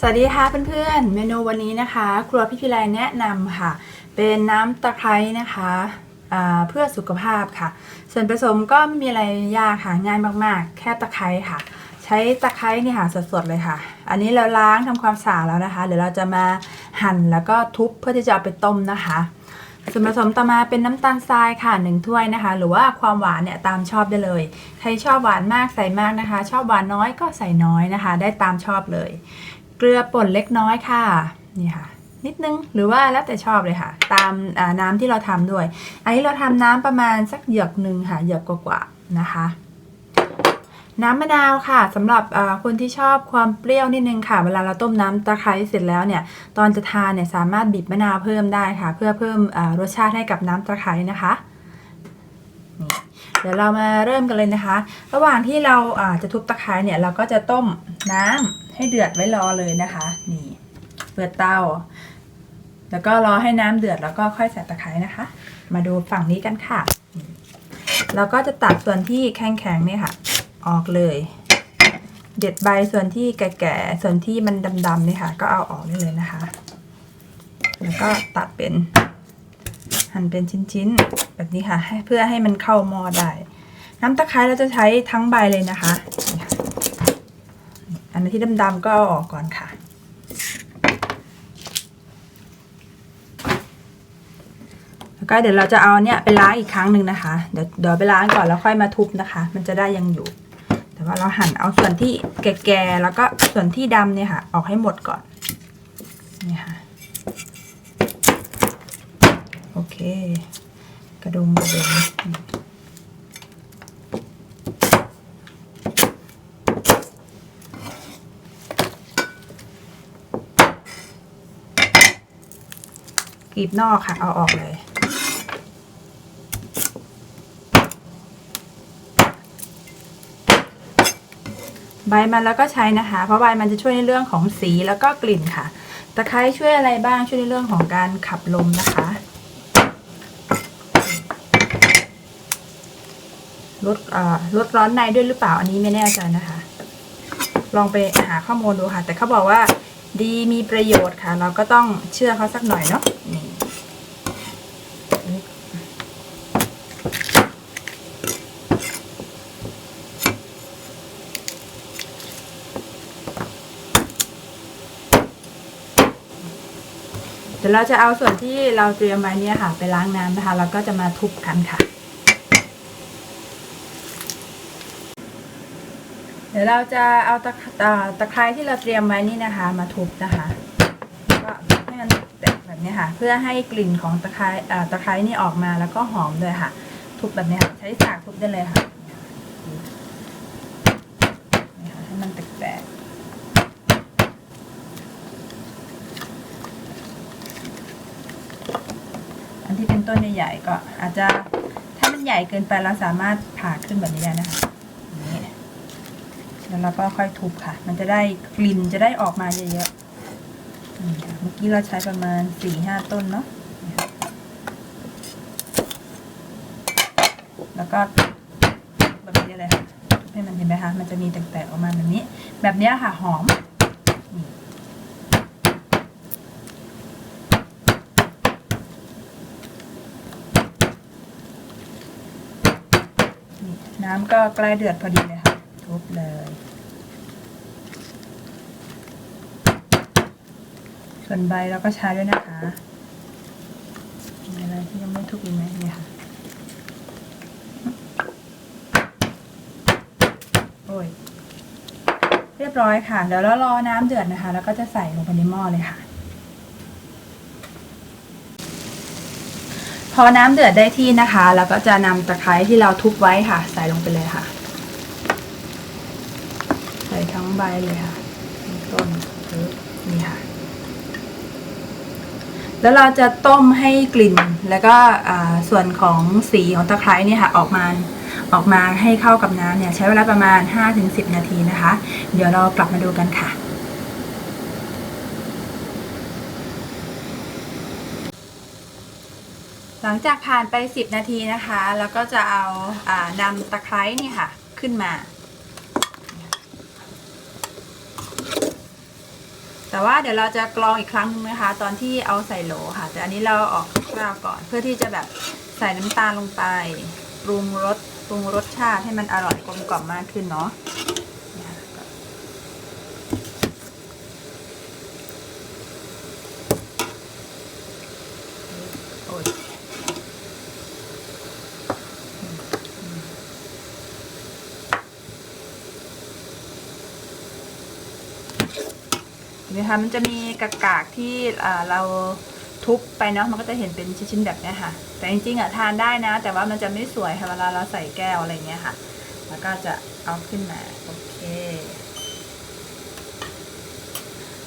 สวัสดีค่ะเพื่อนๆ เมนูวันนี้นะคะ ครัวพี่พิไลแนะนำค่ะ เป็นน้ำตะไคร้นะคะเพื่อสุขภาพค่ะ ส่วนผสมก็ไม่มีอะไรยากค่ะง่ายมากๆ แค่ตะไคร้ค่ะ ใช้ตะไคร้นี่ค่ะสดๆเลยค่ะ อันนี้เราล้างทำความสะอาดแล้วนะคะ เดี๋ยวเราจะมาหั่นแล้วก็ทุบเพื่อที่จะเอาไปต้มนะคะส่วนผสมต่อมาเป็นน้ำตาลทรายค่ะ1ถ้วยนะคะ หรือว่าความหวานเนี่ยตามชอบได้เลย ใครชอบหวานมากใส่มากนะคะ ชอบหวานน้อยก็ใส่น้อยนะคะ ได้ตามชอบเลย เกลือป่นเล็กน้อยค่ะนี่ค่ะ นิดนึงหรือว่าแล้วแต่ชอบเลยค่ะ ตามน้ำที่เราทำด้วย อันนี้เราทำน้ำประมาณสักหยกหนึ่งค่ะหยกกว่าๆนะคะ น้ำมะนาวค่ะสำหรับคนที่ชอบความเปรี้ยวนิดนึงค่ะ เวลาเราต้มน้ำตะไคร้เสร็จแล้วเนี่ย ตอนจะทานเนี่ยสามารถบีบมะนาวเพิ่มได้ค่ะ เพื่อเพิ่มรสชาติให้กับน้ำตะไคร้นะคะนี่ เดี๋ยวเรามาเริ่มกันเลยนะคะ ระหว่างที่เราอาจะทุบตะไคร้เนี่ยเราก็จะต้มน้ำให้เดือดไว้รอเลยนะคะ นี่ เปิดเตา แล้วก็รอให้น้ำเดือดแล้วก็ค่อยใส่ตะไคร้นะคะ มาดูฝั่งนี้กันค่ะ เราก็จะตัดส่วนที่แข็งๆเนี่ยค่ะ ออกเลย เด็ดใบส่วนที่แก่ๆส่วนที่มันดำๆเนี่ยค่ะ ก็เอาออกได้เลยนะคะ แล้วก็ตัดเป็น หั่นเป็นชิ้นๆ แบบนี้ค่ะเพื่อให้มันเข้าหม้อได้ น้ำตะไคร้เราจะใช้ทั้งใบเลยนะคะนี่ค่ะอันที่ดำๆก็เอาออกก่อนค่ะ แล้วก็เดี๋ยวเราจะเอาเนี่ยไปล้างอีกครั้งหนึ่งนะคะ เดี๋ยวเดี๋ยวไปล้างก่อนแล้วค่อยมาทุบนะคะ มันจะได้ยังอยู่ แต่ว่าเราหั่นเอาส่วนที่แก่ๆแล้วก็ส่วนที่ดำเนี่ยค่ะ ออกให้หมดก่อนนี่ค่ะ โอเค กระดุมกระดุมกรีบนอกค่ะ เอาออกเลยใบมันแล้วก็ใช้นะคะ เพราะใบมันจะช่วยในเรื่องของสีแล้วก็กลิ่นค่ะ ตะไคร้ช่วยอะไรบ้างช่วยในเรื่องของการขับลมนะคะ ลดลดร้อนในด้วยหรือเปล่าอันนี้ไม่แน่ใจนะคะ ลองไปหาข้อมูลดูค่ะ แต่เขาบอกว่าดีมีประโยชน์ค่ะ เราก็ต้องเชื่อเขาสักหน่อยเนาะนี่เดี๋ยวเราจะเอาส่วนที่เราเตรียมไว้เนี่ยค่ะ ไปล้างน้ำนะคะ แล้วก็จะมาทุบกันค่ะ เดี๋ยวเราจะเอาตะตะไคร้ที่เราเตรียมไว้นี่นะคะ มาทุบนะคะก็ให้มันแตกแบบนี้ค่ะ เพื่อให้กลิ่นของตะไคร้อ่อตะไคร้นี่ออกมาแล้วก็หอมด้วยค่ะ ทุบแบบนี้ค่ะใช้สากทุบได้เลยค่ะนี่ค่ะให้มันแตกอันที่เป็นต้นใหญ่ๆก็อาจจะถ้ามันใหญ่เกินไปเราสามารถผ่าขึ้นแบบนี้ได้นะคะ แล้วเราก็ค่อยทุบค่ะ มันจะได้กลิ่นจะได้ออกมาเยอะๆเมื่อกี้เราใช้ประมาณสี่ห้าต้นเนาะแล้วก็แบบนี้เลยค่ะให้มันเห็นไหมคะมันจะมีแตกๆออกมาแบบนี้ แบบนี้ค่ะหอมนี่น้ำก็ใกล้เดือดพอดีเลย เลย ส่วนใบเราก็ใช้ด้วยนะคะมีอะไรที่ยังไม่ทุบอีกไหมเนี่ยค่ะ โอ้ย เรียบร้อยค่ะ เดี๋ยวเรารอน้ำเดือดนะคะ แล้วก็จะใส่ลงไปในหม้อเลยค่ะพอน้ำเดือดได้ที่นะคะแล้วก็จะนำตะไคร้ที่เราทุบไว้ค่ะ ใส่ลงไปเลยค่ะ ใส่ทั้งใบเลยค่ะต้นนี่ค่ะ แล้วเราจะต้มให้กลิ่นแล้วก็ส่วนของสีของตะไคร้เนี่ยค่ะออกมาออกมาให้เข้ากับน้ำเนี่ยใช้เวลาประมาณ 5-10 นาทีนะคะ เดี๋ยวเรากลับมาดูกันค่ะ หลังจากผ่านไป 10 นาทีนะคะ แล้วก็จะเอาอานำตะไคร้นี่ค่ะ ขึ้นมา แต่ว่าเดี๋ยวเราจะกรองอีกครั้งนึงนะคะ ตอนที่เอาใส่โหลค่ะ แต่อันนี้เราออกคร่าวก่อนเพื่อที่จะแบบใส่น้ำตาลลงไปปรุงรสปรุงรสชาติให้มันอร่อยกลมกล่อมมากขึ้นเนาะ นะคะมันจะมีกากๆที่เราทุบไปเนาะมันก็จะเห็นเป็นชิ้นๆแบบนี้ค่ะ แต่จริงๆอะทานได้นะ แต่ว่ามันจะไม่สวยค่ะเวลาเราใส่แก้วอะไรเงี้ยค่ะ แล้วก็จะเอาขึ้นมาโอเค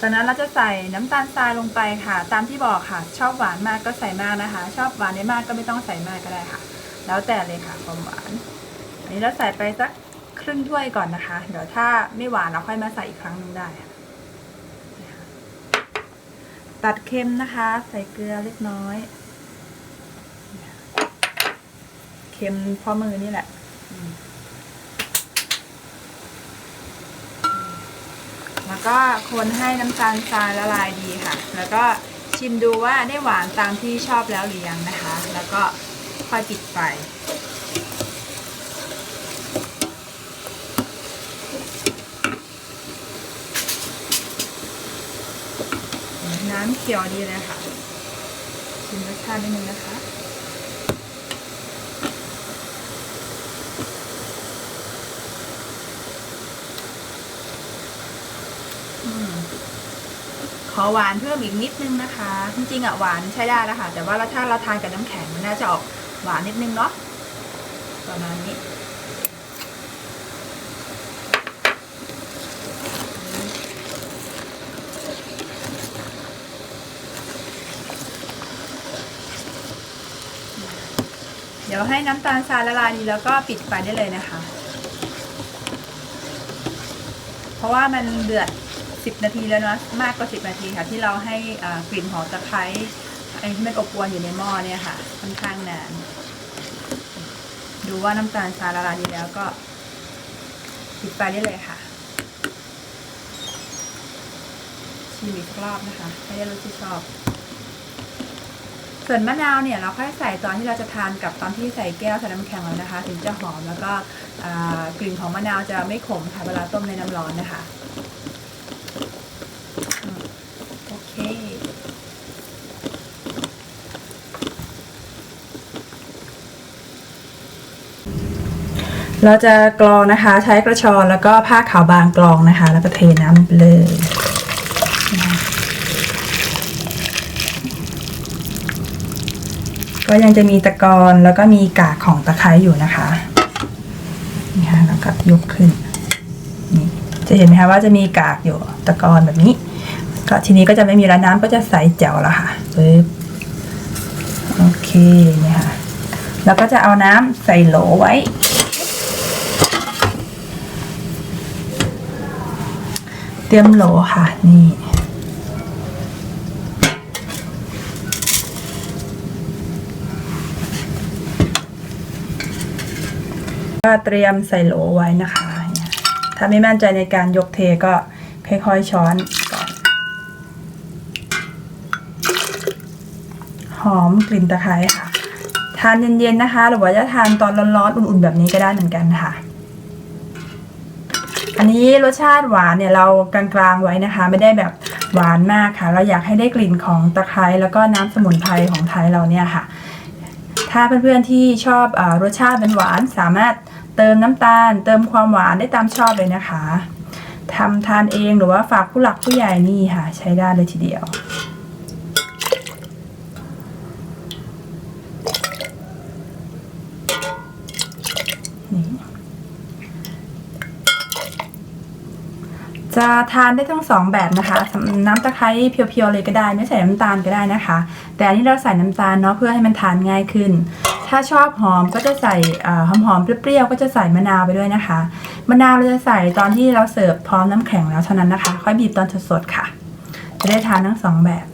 จากนั้นเราจะใส่น้ำตาลทรายลงไปค่ะ ตามที่บอกค่ะ ชอบหวานมากก็ใส่มากนะคะ ชอบหวานได้มากก็ไม่ต้องใส่มากก็ได้ค่ะ แล้วแต่เลยค่ะความหวาน อันนี้เราใส่ไปสักครึ่งถ้วยก่อนนะคะ เดี๋ยวถ้าไม่หวานเราค่อยมาใส่อีกครั้งหนึงได้ค่ะ ตัดเค็มนะคะ ใส่เกลือเล็กน้อย เค็มพราะมือนี่แหละแล้วก็คนให้น้ำตาลทรายละลายดีค่ะ แล้วก็ชิมดูว่าได้หวานตามที่ชอบแล้วหรือยังนะคะ แล้วก็ค่อยปิดไฟ น้ำเขียวดีเลยค่ะ ชิมรสชาตินิดนึงนะคะอขอหวานเพิ่มอีกนิดนึงนะคะ จริงๆอะหวานใช้ได้แล้วค่ะแต่ว่าถ้าเราทานกับน้ำแข็งมันน่าจะออกหวานนิดนึงเนาะประมาณนี้ เดี๋ยวให้น้ำตาลทรายละลายดีแล้วก็ปิดไฟได้เลยนะคะ เพราะว่ามันเดือด 10 นาทีแล้วเนาะมากกว่า 10 นาทีค่ะ ที่เราให้กลิ่นหอมตะไคร้ไอ้ที่มันอบอวนอยู่ในหม้อเนี่ยค่ะค่อนข้างนานดูว่าน้ำตาลทรายละลายดีแล้วก็ปิดไฟได้เลยค่ะชิมอีกรอบนะคะให้ได้รสที่ชอบ ส่วนมะนาวเนี่ยเราค่อยใส่ตอนที่เราจะทานกับตอนที่ใส่แก้วใส่น้ำแข็งแล้วนะคะ ถึงจะหอมแล้วก็กลิ่นของมะนาวจะไม่ขมค่ะเวลาต้มในน้ำร้อนนะคะโอเคเราจะกรองนะคะ ใช้กระชอนแล้วก็ผ้าขาวบางกรองนะคะ แล้วก็เทน้ำไปเลยนะคะ ก็ยังจะมีตะกอนแล้วก็มีกากของตะไคร้อยู่นะคะนี่ค่ะแล้วก็ยกขึ้นนี่จะเห็นไหมคะว่าจะมีกากอยู่ตะกอนแบบนี้ ก็ทีนี้ก็จะไม่มีแล้วน้ำก็จะใสแจ๋วแล้วค่ะปึ๊บโอเคเนี่ยค่ะแล้วก็จะเอาน้ำใส่โหลไว้เตรียมโหลค่ะ นี่ ก็เตรียมใส่โหลไว้นะคะ ถ้าไม่มั่นใจในการยกเทก็ค่อยๆช้อนก่อน หอมกลิ่นตะไคร้ค่ะ ทานเย็นๆนะคะ หรือว่าจะทานตอนร้อนๆอุ่นๆแบบนี้ก็ได้เหมือนกันค่ะ อันนี้รสชาติหวานเนี่ยเรากลางๆไว้นะคะ ไม่ได้แบบหวานมากค่ะ เราอยากให้ได้กลิ่นของตะไคร้แล้วก็น้ำสมุนไพรของไทยเราเนี่ยค่ะ ถ้าเพื่อนๆที่ชอบอรสชาติเป็นหวานสามารถ เติมน้ำตาล เติมความหวานได้ตามชอบเลยนะคะทำทานเองหรือว่าฝากผู้หลักผู้ใหญ่นี่ค่ะ ใช้ได้เลยทีเดียว จะทานได้ทั้งสองแบบนะคะ น้ำตะไคร้เพียวๆเลยก็ได้ ไม่ใส่น้ำตาลก็ได้นะคะ แต่อันนี้เราใส่น้ำตาลเนาะเพื่อให้มันทานง่ายขึ้น ถ้าชอบหอมก็จะใส่หอมหอมๆเปรี้ยวๆก็จะใส่มะนาวไปด้วยนะคะ มะนาวเราจะใส่ตอนที่เราเสิร์ฟพร้อมน้ำแข็งแล้วเท่านั้นนะคะ ค่อยบีบตอนสดๆค่ะ จะได้ทานทั้งสองแบบ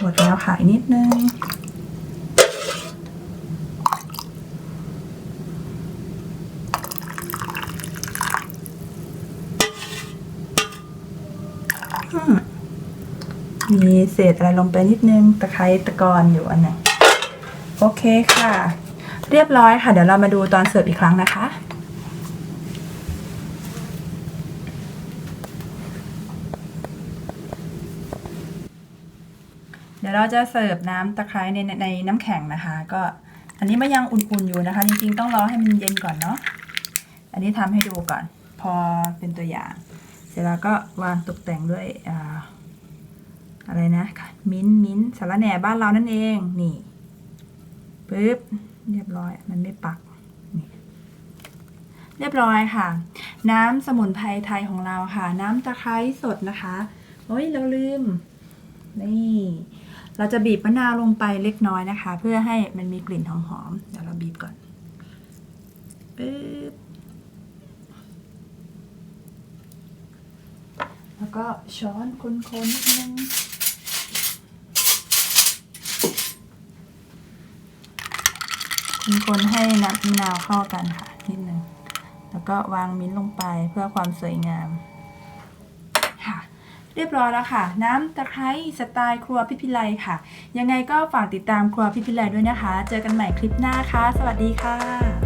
หมดแล้วค่ะนิดนึง มีเศษอะไรลงไปนิดนึงตะไคร้ตะกอนอยู่อันหนึงโอเคค่ะ เรียบร้อยค่ะ เดี๋ยวเรามาดูตอนเสิร์ฟอีกครั้งนะคะ เดี๋ยวเราจะเสิร์ฟน้ำตะไคร้ในในในน้ำแข็งนะคะ ก็อันนี้มันยังอุ่นๆอยู่นะคะ จริงๆต้องรอให้มันเย็นก่อนเนาะอันนี้ทำให้ดูก่อน พอเป็นตัวอย่าง เสร็จแล้วก็วางตกแต่งด้วยอ่า อะไรนะมิ้นมิ้นสารแหน่บ้านเรานั่นเอง นี่ปึ๊บเรียบร้อย มันไม่ปักนี่เรียบร้อยค่ะ น้ำสมุนไพรไทยของเราค่ะ น้ำตะไคร้สดนะคะโอ้ยเราลืม นี่ เราจะบีบมะนาวลงไปเล็กน้อยนะคะ เพื่อให้มันมีกลิ่นหอมๆเดี๋ยวเราบีบก่อนปึ๊บแล้วก็ช้อนคนๆนิดนึง คนให้น้ำมะนาวเข้ากันค่ะนิดนึงแล้วก็วางมิ้นลงไปเพื่อความสวยงามค่ะ เรียบร้อยแล้วค่ะ น้ำตะไคร้สไตล์ครัวพิพิไลค่ะ ยังไงก็ฝากติดตามครัวพิพิไลด้วยนะคะ เจอกันใหม่คลิปหน้าค่ะ สวัสดีค่ะ